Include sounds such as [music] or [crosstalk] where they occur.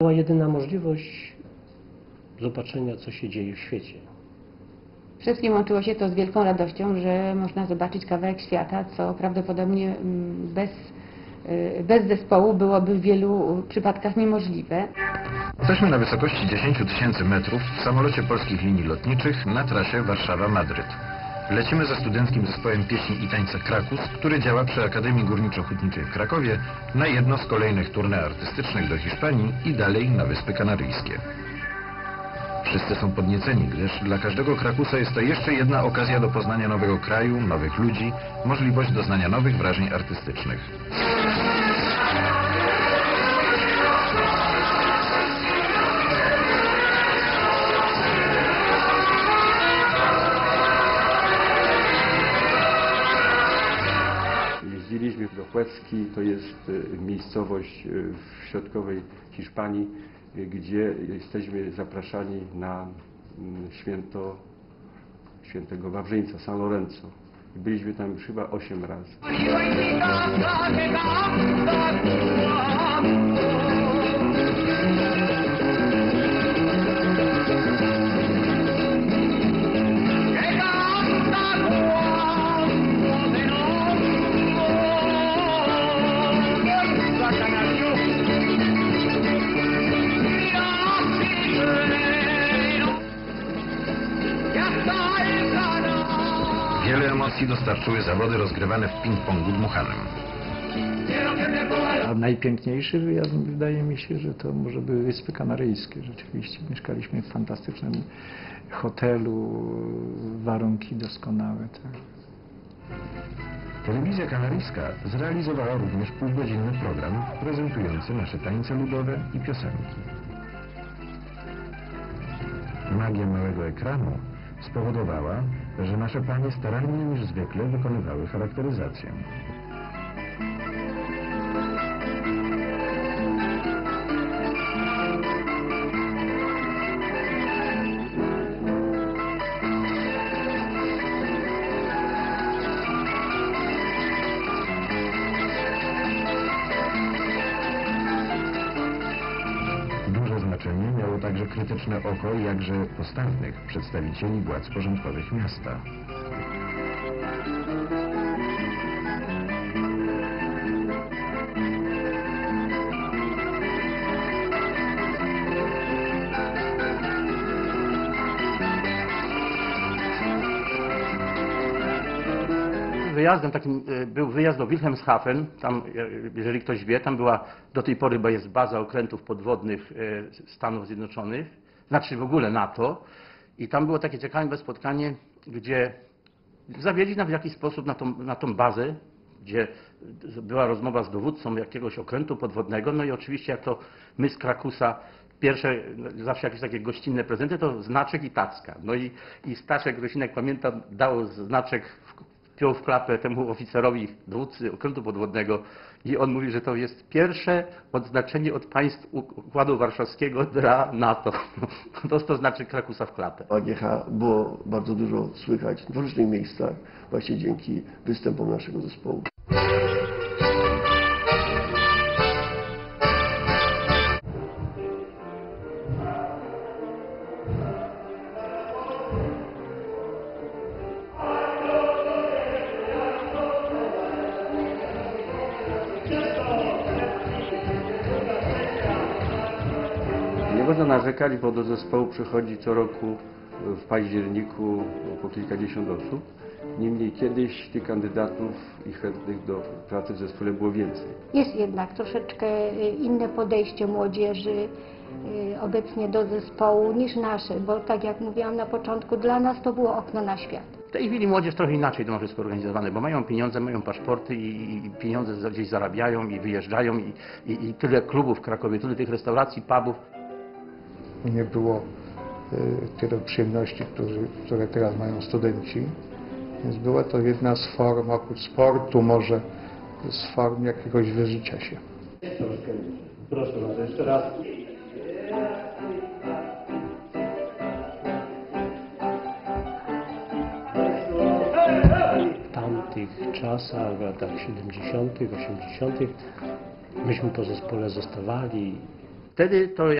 była jedyna możliwość zobaczenia, co się dzieje w świecie. Wszystkim łączyło się to z wielką radością, że można zobaczyć kawałek świata, co prawdopodobnie mm, bez, y, bez zespołu byłoby w wielu przypadkach niemożliwe. Jesteśmy na wysokości 10 tysięcy metrów w samolocie polskich linii lotniczych na trasie Warszawa-Madryt. Lecimy ze studenckim zespołem pieśni i tańca Krakus, który działa przy Akademii Górniczo-Hutniczej w Krakowie na jedno z kolejnych turne artystycznych do Hiszpanii i dalej na Wyspy Kanaryjskie. Wszyscy są podnieceni, gdyż dla każdego Krakusa jest to jeszcze jedna okazja do poznania nowego kraju, nowych ludzi, możliwość doznania nowych wrażeń artystycznych. Chłecki, to jest e, miejscowość e, w środkowej Hiszpanii, e, gdzie jesteśmy zapraszani na mm, święto świętego Wawrzyńca, San Lorenzo. Byliśmy tam chyba 8 razy. Wiele emocji dostarczyły zawody rozgrywane w ping-pongu dmuchanym. A najpiękniejszy wyjazd wydaje mi się, że to może były Wyspy Kanaryjskie. Rzeczywiście mieszkaliśmy w fantastycznym hotelu, warunki doskonałe. Tak. Telewizja kanaryjska zrealizowała również półgodzinny program prezentujący nasze tańce ludowe i piosenki. Magia małego ekranu spowodowała, że nasze panie staranniej niż zwykle wykonywały charakteryzację. Także krytyczne oko jakże postępnych przedstawicieli władz porządkowych miasta. Wyjazdem takim e, był wyjazd do Wilhelmshaven. Tam, e, jeżeli ktoś wie, tam była do tej pory bo jest baza okrętów podwodnych e, Stanów Zjednoczonych, znaczy w ogóle NATO. I tam było takie ciekawe spotkanie, gdzie zawieźli nas w jakiś sposób na tą, na tą bazę, gdzie była rozmowa z dowódcą jakiegoś okrętu podwodnego. No i oczywiście jak to my z Krakusa pierwsze, zawsze jakieś takie gościnne prezenty, to znaczek i tacka. No i, i Staszek Grosinek, pamiętam, dał znaczek, wpiął w klapę temu oficerowi, dowódcy okrętu podwodnego i on mówi, że to jest pierwsze odznaczenie od państw Układu Warszawskiego dla NATO. [laughs] To, to znaczy Krakusa w klapę. AGH było bardzo dużo słychać w różnych miejscach właśnie dzięki występom naszego zespołu. Można narzekać, bo do zespołu przychodzi co roku w październiku po kilkadziesiąt osób. Niemniej kiedyś tych kandydatów i chętnych do pracy w zespole było więcej. Jest jednak troszeczkę y, inne podejście młodzieży y, obecnie do zespołu niż nasze, bo tak jak mówiłam na początku, dla nas to było okno na świat. W tej chwili młodzież trochę inaczej to ma wszystko organizowane, bo mają pieniądze, mają paszporty i, i pieniądze gdzieś zarabiają i wyjeżdżają i, i, i tyle klubów w Krakowie, tyle tych restauracji, pubów. Nie było y, tyle przyjemności, którzy, które teraz mają studenci. Więc była to jedna z form, oprócz sportu, może z form jakiegoś wyżycia się. Proszę bardzo, jeszcze raz. W tamtych czasach, w latach 70., 80., myśmy po zespole zostawali Wtedy to